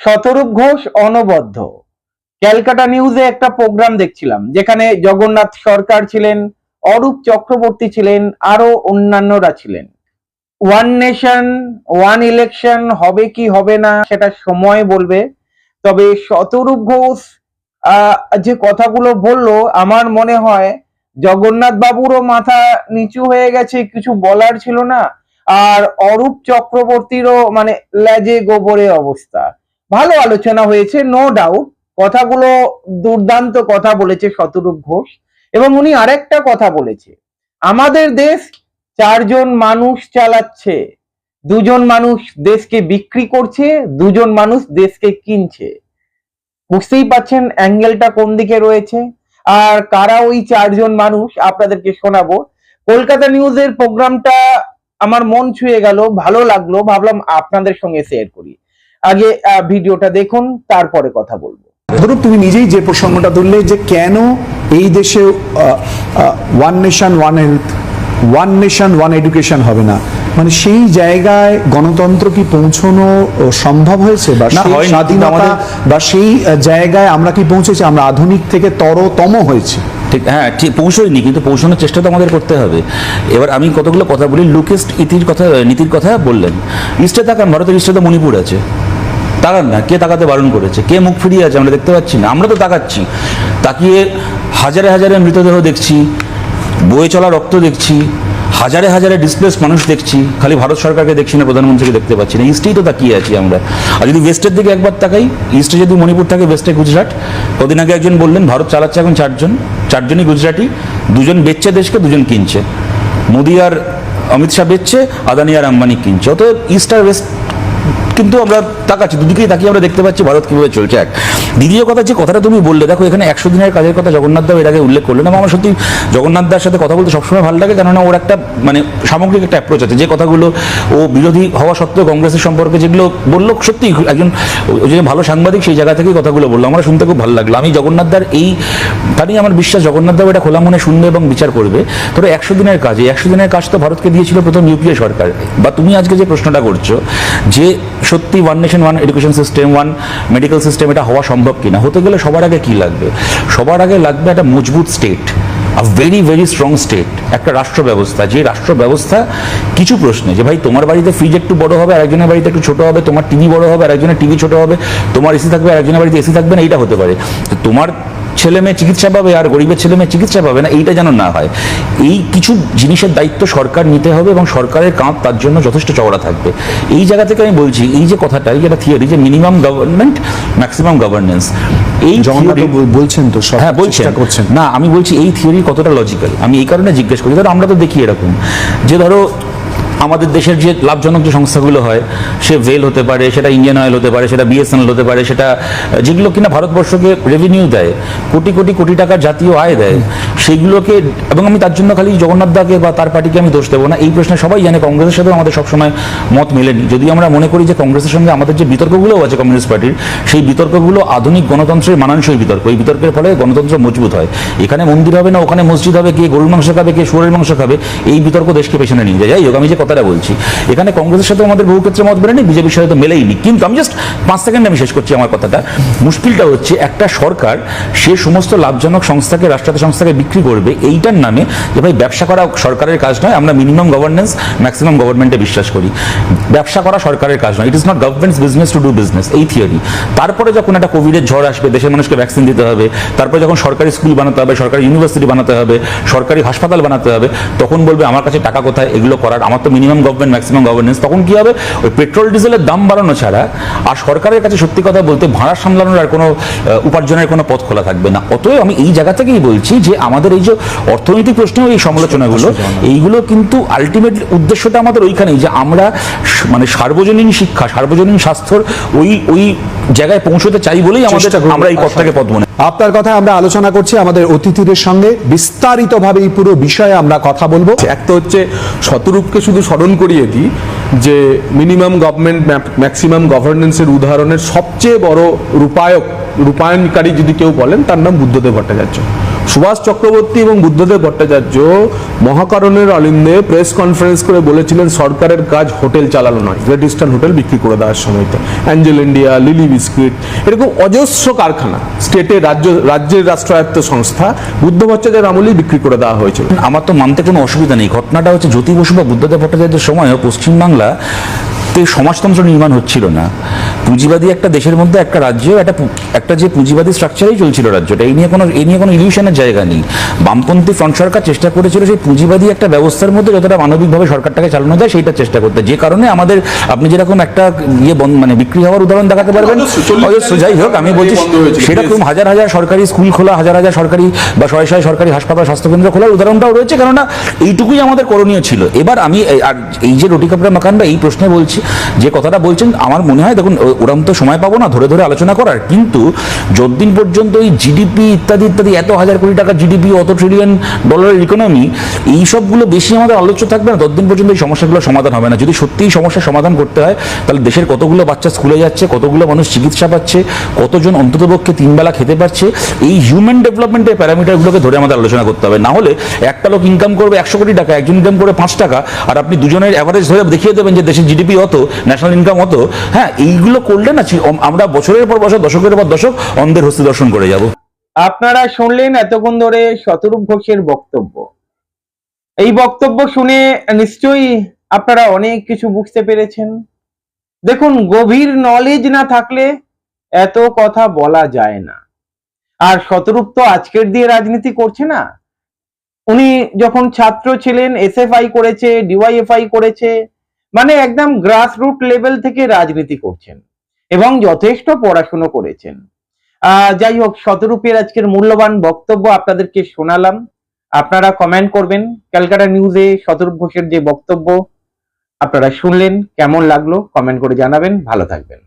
শতরূপ ঘোষ অনবদ্য। ক্যালকাটা নিউজে একটা প্রোগ্রাম দেখছিলাম, যেখানে জগন্নাথ সরকার ছিলেন, অরূপ চক্রবর্তী ছিলেন, আরও অন্যান্যরা ছিলেন। ওয়ান নেশন ওয়ান ইলেকশন হবে কি হবে না, সেটা সময় বলবে। তবে শতরূপ ঘোষ যে কথাগুলো বলল, আমার মনে হয় জগন্নাথ বাবুরও মাথা নিচু হয়ে গেছে, কিছু বলার ছিল না। আর অরূপ চক্রবর্তীরও মানে লেজে গোবরে অবস্থা। ভালো আলোচনা হয়েছে নো ডাউট কথাগুলো দুর্দান্ত কথা বলেছে শতরূপ ঘোষ। এবং উনি আরেকটা কথা বলেছে, আমাদের দেশ চারজন মানুষ চালাচ্ছে, দুজন মানুষ দেশকে বিক্রি করছে, দুজন মানুষ দেশকে কিনছে। বুঝতেই পাচ্ছেন অ্যাঙ্গেলটা কোন দিকে রয়েছে? আর কারা ওই চারজন মানুষ? আপনাদেরকে শোনাবো। কলকাতা নিউজের প্রোগ্রামটা আমার মন ছুঁয়ে গেল, ভালো লাগল, ভাবলাম আপনাদের সঙ্গে শেয়ার করি। আগে ভিডিওটা দেখুন তারপরে কথা বলব। ধরুন তুমি নিজেই যে প্রসঙ্গটা তুললে যে কেন এই দেশে one nation one health one nation one education হবে না? মানে সেই জায়গায় গণতন্ত্র কি পৌঁছানো সম্ভব হয়েছে? বা স্বাধীনতা বা সেই জায়গায় আমরা কি পৌঁছেছি? আমরা আধুনিক থেকে তরতম হয়েছি। ঠিক হ্যাঁ ঠিক, পৌঁছয়নি, কিন্তু পৌঁছানোর চেষ্টা তো আমাদের করতে হবে। এবার আমি কতগুলো কথা বলি, লুকেস্ট ইতির কথা, নীতির কথা বললেন। ইস্টে তাকান, ভারতের ইস্টে তো মণিপুর আছে। তাকান না, কে তাকাতে বারণ করেছে, কে মুখ ফিরিয়ে আছে, আমরা দেখতে পাচ্ছি না। আমরা তো তাকাচ্ছি, তাকিয়ে হাজারে হাজারে মৃতদেহ দেখছি, বয়ে চলা রক্ত দেখছি, হাজারে হাজারে ডিসপ্লেস মানুষ দেখছি, খালি ভারত সরকারকে দেখছি না, প্রধানমন্ত্রীকে দেখতে পাচ্ছি না ইস্টেই তো তাকিয়ে আছি আমরা। আর যদি ওয়েস্টের দিকে একবার তাকাই ইস্টে যদি মণিপুর থাকে ওয়েস্টে গুজরাট। কদিন আগে একজন বললেন, ভারত চালাচ্ছে এখন চারজন। চারজনই গুজরাটি, দুজন বেচছে দেশকে, দুজন কিনছে। মোদি আর অমিত শাহ বেচছে, আদানি আর আম্বানি কিনছে। অতএব ইস্ট আর ওয়েস্ট কিন্তু আমরা তাকাচ্ছি, দুদিকেই তাকিয়ে আমরা দেখতে পাচ্ছি ভারত কীভাবে চলছে। এক, দ্বিতীয় কথা, যে কথাটা তুমি বললে, দেখো এখানে একশো দিনের কাজের কথা জগন্নাথ দাও আগে উল্লেখ করলেন। এবং আমার সত্যি জগন্নাথ দার সাথে কথা বলতে সবসময় ভালো লাগে, কেননা ওর একটা মানে সামগ্রিক একটা অ্যাপ্রোচ আছে। যে কথাগুলো ও বিরোধী হওয়া সত্ত্বেও কংগ্রেসের সম্পর্কে যেগুলো বলল, সত্যি একজন যে ভালো সাংবাদিক সেই জায়গা থেকেই কথাগুলো বলল। আমার শুনতে খুব ভালো লাগল। আমি জগন্নাথ দার এই, তারই আমার বিশ্বাস, জগন্নাথ দাও এটা খোলা মনে শুনবে এবং বিচার করবে। তবে একশো দিনের কাজে একশো দিনের কাজ তো ভারতকে দিয়েছিল প্রথম ইউপিএ সরকার। বা তুমি আজকে যে প্রশ্নটা করছ, যে সত্যি one nation one education system one medical system এটা হওয়া সম্ভব কিনা? হতে গেলে সবার আগে কি লাগবে? সবার আগে লাগবে একটা মজবুত state a very very strong state একটা রাষ্ট্র ব্যবস্থা। যে রাষ্ট্র ব্যবস্থা, কিছু প্রশ্নে যে, ভাই, তোমার বাড়িতে ফ্রিজ একটু বড় হবে আর একজনের বাড়িতে একটু ছোট হবে, তোমার টিভি বড় হবে আর একজনের টিভি ছোট হবে, তোমার এসি থাকবে আর একজনের বাড়িতে এসি থাকবে না, এইটা হতে পারে। তোমার ছেলে মেয়ে চিকিৎসা পাবে আর গরিবের ছেলে মেয়ে চিকিৎসা পাবে না এইটা যেন না হয়। এই কিছু জিনিসের দায়িত্ব সরকার নিতে হবে এবং সরকারের কাঁধ তার জন্য যথেষ্ট চওড়া থাকবে। এই জায়গা থেকে আমি বলছি এই যে কথাটা এই যেটা থিওরি যে মিনিমাম গভর্নমেন্ট ম্যাক্সিমাম গভর্নেন্স এই বলছেন তো হ্যাঁ বলছেন। করছেন। না আমি বলছি এই থিওরি কতটা লজিক্যাল আমি এই কারণে জিজ্ঞেস করি ধরো আমরা তো দেখি এরকম যে ধরো আমাদের দেশের যে লাভজনক যে সংস্থাগুলো হয়, সে ভেল হতে পারে, সেটা ইন্ডিয়ান অয়েল হতে পারে, সেটা বিএসএনএল হতে পারে, সেটা যেগুলো কিনা ভারতবর্ষকে রেভিনিউ দেয়, কোটি কোটি কোটি টাকার জাতীয় আয় দেয় সেইগুলোকে এবং আমি তার জন্য খালি জগন্নাথ দাকে বা তার পার্টিকে আমি দোষ দেবো না। এই প্রশ্নে সবাই জানে, কংগ্রেসের সাথেও আমাদের সবসময় মত মেলেনি। যদি আমরা মনে করি যে কংগ্রেসের সঙ্গে আমাদের যে বিতর্কগুলোও আছে কমিউনিস্ট পার্টির, সেই বিতর্কগুলো আধুনিক গণতন্ত্রের মানানসই বিতর্ক। এই বিতর্কের ফলে গণতন্ত্র মজবুত হয়। এখানে মন্দির হবে না, ওখানে মসজিদ হবে, কে গরুর মাংস খাবে, কে শুয়োরের মাংস খাবে, এই বিতর্ক দেশকে পেছনে নিয়ে যায়। যাই হোক, আমি যে কথাটা বলছি। এখানে কংগ্রেসের সাথে আমাদের বহু ক্ষেত্রে মত বেরোয়নি, বিজেপির সাথে তো মেলেইনি। কিন্তু আমি জাস্ট পাঁচ সেকেন্ড আমি শেষ করছি আমার কথাটা। মুশকিলটা হচ্ছে একটা সরকার সে সমস্ত লাভজনক সংস্থাকে, রাষ্ট্রায়ত্ত সংস্থাকে বিক্রি করবে এইটার নামে যে ভাই ব্যবসা করা সরকারের কাজ নয়, আমরা মিনিমাম গভর্নেন্স ম্যাক্সিমাম গভর্নমেন্টে বিশ্বাস করি। ব্যবসা করা সরকারের কাজ নয়। It is not government's business to do business এই থিওরি তারপরে যখন একটা কোভিডের ঝড় আসবে, দেশের মানুষকে ভ্যাকসিন দিতে হবে, তারপরে যখন সরকারি স্কুল বানাতে হবে, সরকারি ইউনিভার্সিটি বানাতে হবে, সরকারি হাসপাতাল বানাতে হবে, তখন বলবে আমার কাছে টাকা কোথায়, এগুলো করার, আমার তো মিনিমাম গভর্নমেন্ট ম্যাক্সিমাম গভর্নেন্স তখন কি হবে? ওই পেট্রোল ডিজেলের দাম বাড়ানো ছাড়া আর সরকারের কাছে সত্যি কথা বলতে ভাড়া সামলানোর আর কোনো উপার্জনের কোনো পথ খোলা থাকবে না। অতএব আমি এই জায়গা থেকেই বলছি যে আমাদের এই যে অর্থনৈতিক প্রশ্ন এই সমালোচনাগুলো এইগুলো কিন্তু আলটিমেট উদ্দেশ্যটা আমাদের ওইখানেই যে আমরা মানে সার্বজনীন শিক্ষা সার্বজনীন স্বাস্থ্যর ওই ওই জায়গায় পৌঁছতে চাই বলেই আমাদের আমরা এই পথটাকে পথ মনে আপনার কথা আমরা আলোচনা করছি আমাদের অতিথিদের সঙ্গে। বিস্তারিতভাবে এই পুরো বিষয়ে আমরা কথা বলব। এক তো হচ্ছে শতরূপকে শুধু স্মরণ করিয়ে দিই যে মিনিমাম গভর্নমেন্ট ম্যাক্সিমাম গভর্নেন্সের উদাহরণের সবচেয়ে বড় রূপায়ক, রূপায়নকারী যদি কেউ বলেন তার নাম বুদ্ধদেব ভট্টাচার্য। সুভাষ চক্রবর্তী এবং বুদ্ধদেব ভট্টাচার্য মহাকারণের অলিন্দে প্রেস কনফারেন্স করে বলেছিলেন, সরকারের কাজ হোটেল চালানো নয় গ্রেট ইস্টার্ন হোটেল বিক্রি করে দেওয়ার সময়তে অ্যাঞ্জেল ইন্ডিয়া লিলি বিস্কিট এরকম অজস্র কারখানা স্টেটের রাজ্য, রাজ্যের রাষ্ট্রায়ত্ত সংস্থা, বুদ্ধ ভট্টাচার্যের আমলেই বিক্রি করে দেওয়া হয়েছিল। আমার তো মানতে কোনো অসুবিধা নেই। ঘটনাটা হচ্ছে জ্যোতি বসু বা বুদ্ধদেব ভট্টাচার্যের সময়ও পশ্চিমবাংলা সমাজতন্ত্র নির্মাণ হচ্ছিল না। পুঁজিবাদী একটা দেশের মধ্যে একটা রাজ্য একটা একটা যে পুঁজিবাদী স্ট্রাকচারেই চলছিল রাজ্যটা এই নিয়ে কোনো এই নিয়ে কোনো ইলিউশনের জায়গা নেই। বামপন্থী ফ্রন্ট সরকার চেষ্টা করেছিল সেই পুঁজিবাদী একটা ব্যবস্থার মধ্যে যতটা মানবিকভাবে সরকারটাকে চালানো যায় সেইটা চেষ্টা করতে। যে কারণে আমাদের আপনি যেরকম একটা ইয়ে মানে বিক্রি হওয়ার উদাহরণ দেখাতে পারবেন অজস্র, যাই হোক আমি বলছি। সেরকম হাজার হাজার সরকারি স্কুল খোলা হাজার হাজার সরকারি বা শয়ে শয়ে সরকারি হাসপাতাল স্বাস্থ্যকেন্দ্র খোলার উদাহরণটাও রয়েছে কেননা এইটুকুই আমাদের করণীয় ছিল। এবার আমি এই- আর এই যে রুটি কাপড়া মাকান বা এই প্রশ্নে বলছি যে কথাটা বলছেন আমার মনে হয় দেখুন ওরম তো সময় পাবো না, ধরে ধরে আলোচনা করার। কিন্তু যতদিন পর্যন্ত এই জিডিপি ইত্যাদি ইত্যাদি এত হাজার কোটি টাকা জিডিপি অত ট্রিলিয়ন ডলারের ইকোনমি এই সবগুলো বেশি আমাদের আলোচ্য থাকবে না, ততদিন পর্যন্ত এই সমস্যাগুলো সমাধান হবে না। যদি সত্যিই সমস্যার সমাধান করতে হয়, তাহলে দেশের কতগুলো বাচ্চা স্কুলে যাচ্ছে, কতগুলো মানুষ চিকিৎসা পাচ্ছে, কতজন অন্ততপক্ষে তিনবেলা খেতে পারছে, এই হিউম্যান ডেভেলপমেন্টের প্যারামিটারগুলোকে ধরে আমাদের আলোচনা করতে হবে। না হলে একটা লোক ইনকাম করবে একশো কোটি টাকা, একজন ইনকাম করবে পাঁচ টাকা, আর আপনি দুজনের অ্যাভারেজ ধরে দেখিয়ে দেবেন যে দেশের জিডিপি অত ন্যাশনাল ইনকাম অত। হ্যাঁ এইগুলো করলে না আমরা বছরের পর বছর, দশকের পর দশক অন্ধের হস্তি দর্শন করে যাব। আপনারা শুনলেন এতক্ষণ ধরে শতরূপ ঘোষের বক্তব্য। এই বক্তব্য শুনে নিশ্চয়ই আপনারা অনেক কিছু বুঝতে পেরেছেন। দেখুন, গভীর নলেজ না থাকলে এত কথা বলা যায় না। আর শতরূপ তো আজকের দিয়ে রাজনীতি করছে না। উনি যখন ছাত্র ছিলেন এসএফআই করেছে ডিওয়াইএফআই করেছে মানে একদম গ্রাসরুট লেভেল থেকে রাজনীতি করছেন। এবং যথেষ্ট পড়াশুনো করেছেন। যাই হোক, শতরূপের আজকের মূল্যবান বক্তব্য আপনাদেরকে শোনালাম। আপনারা কমেন্ট করবেন। ক্যালকাটা নিউজে শতরূপ ঘোষের যে বক্তব্য, আপনারা শুনলেন, কেমন লাগল কমেন্ট করে জানাবেন। ভালো থাকবেন।